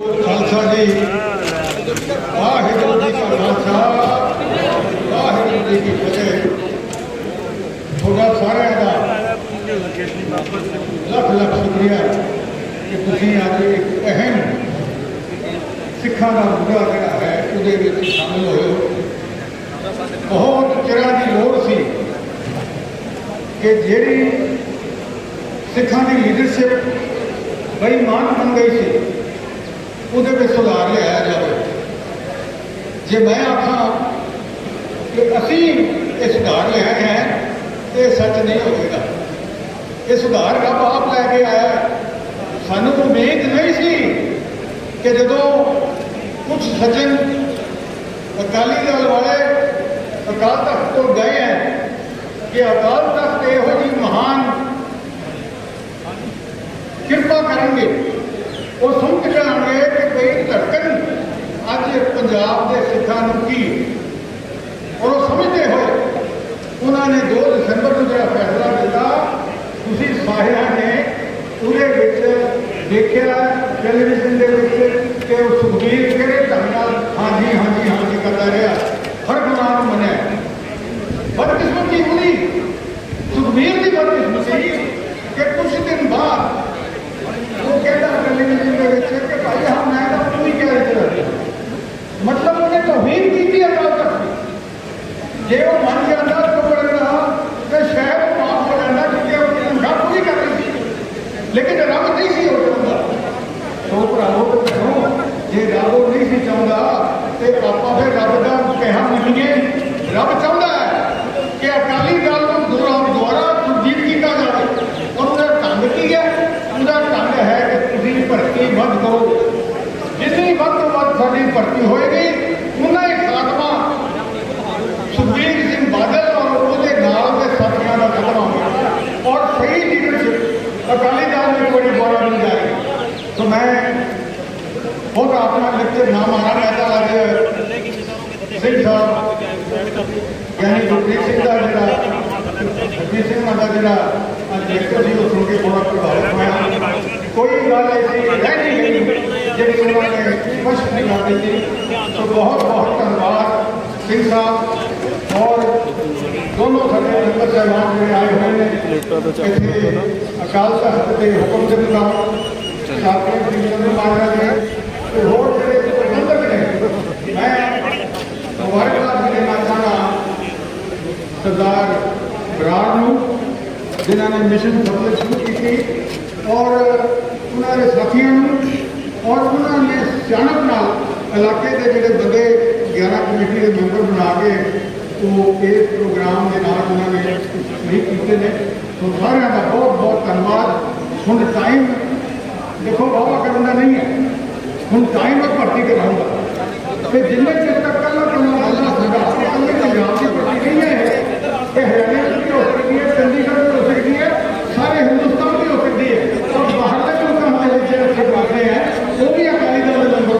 ਖਾਲਸਾ ਜੀ। ਵਾਹਿਗੁਰੂ ਜੀ ਕਾ ਖਾਲਸਾ। ਵਾਹਿਗੁਰੂ ਜੀ ਕੀ ਫਤਿਹ। ਤੁਹਾਡਾ ਸਾਰਿਆਂ ਦਾ ਲੱਖ ਲੱਖ ਸ਼ੁਕਰੀਆ ਕਿ ਤੁਸੀਂ ਅੱਜ ਇੱਕ ਅਹਿਮ ਸਿੱਖਾਂ ਦਾ ਮੁੱਦਾ ਜਿਹੜਾ ਹੈ, ਉਹਦੇ ਵਿੱਚ ਸ਼ਾਮਲ ਹੋਏ ਹੋ। ਬਹੁਤ ਚਿਰਾਂ ਦੀ ਲੋੜ ਸੀ ਕਿ ਜਿਹੜੀ ਸਿੱਖਾਂ ਦੀ ਲੀਡਰਸ਼ਿਪ ਬੇਈਮਾਨ ਬਣ ਗਈ ਸੀ। ਉਹਦੇ ਵਿੱਚ ਸੁਧਾਰ ਲਿਆਇਆ ਜਾਵੇ ਜੇ ਮੈਂ ਆਖਾਂ ਕਿ ਅਸੀਂ ਇਹ ਸੁਧਾਰ ਲਿਆਏ ਹੈ ਤੇ ਇਹ ਸੱਚ ਨਹੀਂ ਹੋਵੇਗਾ। ਇਹ ਸੁਧਾਰ ਰੱਬ ਆਪ ਲੈ ਕੇ ਆਇਆ ਸਾਨੂੰ ਉਮੀਦ ਨਹੀਂ ਸੀ ਕਿ ਜਦੋਂ ਕੁਝ ਸੱਜਣ ਅਕਾਲੀ ਦਲ ਵਾਲੇ ਅਕਾਲ ਤਖਤ ਤੋਂ ਗਏ ਹੈ ਕਿ ਅਕਾਲ ਤਖਤ ਇਹੋ ਜਿਹੀ ਮਹਾਨ ਕਿਰਪਾ ਕਰਨਗੇ, ਉਹ ਸੁਣ ਕੇ ਅੱਜ ਪੰਜਾਬ ਦੇ ਸਿੱਖਾਂ ਨੂੰ ਕੀ ਔਰ ਉਹ ਸਮਝਦੇ ਹੋਏ ਉਹਨਾਂ ਨੇ 2 ਦਸੰਬਰ ਨੂੰ ਜਿਹੜਾ ਫੈਸਲਾ ਦਿੱਤਾ ਤੁਸੀਂ ਸਾਰਿਆਂ ਨੇ ਉਹਦੇ ਵਿੱਚ ਦੇਖਿਆ ਟੈਲੀਵਿਜ਼ਨ ਦੇ ਵਿੱਚ ਕਿ ਉਹ ਸੁਖਬੀਰ ਕਿਹੜੇ ਢੰਗ ਨਾਲ ਹਾਂਜੀ ਹਾਂਜੀ ਹਾਂਜੀ ਕਰਦਾ ਰਿਹਾ ਹਰ ਗੁਨਾਹ ਨੂੰ ਮੰਨਿਆ ਬਦਕਿਸਮਤੀ ਉਹਦੀ ਸੁਖਬੀਰ ਦੀ ਬਦਕਿਸਮਤੀ ਕਿ ਕੁਝ ਦਿਨ ਬਾਅਦ ਉਹ ਕਹਿੰਦਾ ਟੈਲੀਵਿਜ਼ਨ ਦੇ ਵਿੱਚ ਕਿ ਭਾਈ ਹਾਂ ਮੈਂ ਤਾਂ ਤੂੰ ਹੀ ਕਹਿ ਰਿਹਾ ਮਤਲਬ ਉਹਨੇ ਤੋਹੀਨ ਕੀਤੀ ਅਕਾਲ ਤਖਤ ਜੇ ਉਹ ਮੰਨ ਜਾਂਦਾ ਤਾਂ ਬੜੇ ਰਹਾ ਤੇ ਸ਼ਾਇਦ ਉਹ ਮਾਫ ਹੋ ਜਾਂਦਾ ਕਿਉਂਕਿ ਉਹ ਝੂਠਾ ਪੂਰੀ ਕਰ ਰਹੀ ਸੀ ਲੇਕਿਨ ਰੱਬ ਨਹੀਂ ਸੀ ਉਹ ਚਾਹੁੰਦਾ ਸੋ ਭਰਾਵੋ ਤੇ ਜੇ ਰੱਬ ਨਹੀਂ ਸੀ ਚਾਹੁੰਦਾ ਤੇ ਆਪਾਂ ਫਿਰ ਰੱਬ ਦਾ ਕਹਿਆ ਮੰਨੀਏ ਰੱਬ ਚਾਹੁੰਦਾ ਹੈ ਕਿ ਅਕਾਲੀ ਦਲ ਨੂੰ ਦੁਰਾ ਦੁਆਰਾ ਸੁਰਜੀਤ ਕੀਤਾ ਜਾਵੇ ਔਰ ਉਹਦਾ ਢੰਗ ਕੀ ਹੈ ਉਹਦਾ ਢੰਗ ਹੈ ਕਿ ਤੁਸੀਂ ਭਰਤੀ ਵੱਧ ਕਰੋ ਜਿੰਨੀ ਵੱਧ ਤੋਂ ਵੱਧ ਸਾਡੀ ਭਰਤੀ ਹੋਏਗੀ। ਉਨਾ ਹੀ ਖਾਤਮਾ ਸੁਖਬੀਰ ਸਿੰਘ ਬਾਦਲ ਔਰ ਉਹਦੇ ਨਾਲ ਦੇ ਸਾਥੀਆਂ ਦਾ ਖਤਮ ਹੋਵੇਗਾ ਔਰ ਸਹੀ ਲੀਡਰਸ਼ਿਪ ਅਕਾਲੀ ਦਲ ਨੂੰ ਕੋਈ ਦੁਆਰਾ ਨਹੀਂ ਜਾਏਗੀ ਸੋ ਮੈਂ ਹੋਰ ਆਪਣਾ ਲੈਕਚਰ ਨਾ ਮਾਰਾ ਰਹਿਤਾ ਅੱਜ ਸਿੰਘ ਸਾਹਿਬ, ਯਾਨੀ ਗੁਰਪ੍ਰੀਤ ਸਿੰਘ ਦਾ ਜਿਹੜਾ, ਗੁਰਪ੍ਰੀਤ ਸਿੰਘ ਦਾ ਜਿਹੜਾ ਅੱਜ ਲੈਕਚਰ ਸੀ, ਉਹ ਸੁਣ ਕੇ ਬੜਾ ਪ੍ਰਭਾਵਿਤ ਹੋਇਆ। ਕੋਈ ਗੱਲ ਐਸੀ ਰਹਿ ਨਹੀਂ ਜਿਹੜੇ ਉਹਨਾਂ ਨੇ ਸਪਸ਼ਟ ਨਹੀਂ ਕਰ ਦਿੱਤੀ ਸੋ ਬਹੁਤ ਬਹੁਤ ਧੰਨਵਾਦ। ਸਿੰਘ ਸਾਹਿਬ ਔਰ ਦੋਨੋਂ ਸਾਡੇ ਮੈਂਬਰ ਸਾਹਿਬਾਨ ਜਿਹੜੇ ਆਏ ਹੋਏ ਨੇ, ਇੱਥੇ ਅਕਾਲ ਤਖਤ ਦੇ ਹੁਕਮ ਦੇ ਮੁਤਾਬਕ ਸਾਥੀ ਸਿੰਘ ਚੰਦਰ ਮਹਾਰਾਜ ਨੇ ਤੇ ਹੋਰ ਜਿਹੜੇ ਪ੍ਰਬੰਧਕ ਨੇ, ਮੈਂ ਮੁਬਾਰਕਬਾਦ ਦੇਣਾ ਚਾਹਣਾ ਸਰਦਾਰ ਬਰਾੜ ਨੂੰ, ਜਿਨ੍ਹਾਂ ਨੇ ਮਿਸ਼ਨ ਸਫਲ ਸ਼ੁਰੂ ਕੀਤੀ ਔਰ ਉਹਨਾਂ ਦੇ ਸਾਥੀਆਂ ਸਿਆਣਪ ਨਾਲ ਇਲਾਕੇ ਦੇ ਜਿਹੜੇ ਬੰਦੇ 11 ਕਮੇਟੀ ਦੇ ਮੈਂਬਰ ਬਣਾ ਕੇ ਉਹ ਇਸ ਪ੍ਰੋਗਰਾਮ ਦੇ ਨਾਲ ਉਹਨਾਂ ਨੇ ਸ਼ਹੀਦ ਕੀਤੇ ਨੇ। ਸੋ ਸਾਰਿਆਂ ਦਾ ਬਹੁਤ ਬਹੁਤ ਧੰਨਵਾਦ। ਹੁਣ ਟਾਈਮ ਦੇਖੋ ਵਾਵਾ ਕਰਨ ਦਾ ਨਹੀਂ ਹੈ। ਹੁਣ ਟਾਈਮ ਹੈ ਭਰਤੀ ਕਰਾਉਂਗਾ ਤੇ ਜਿੰਨੇ ਚਿਰ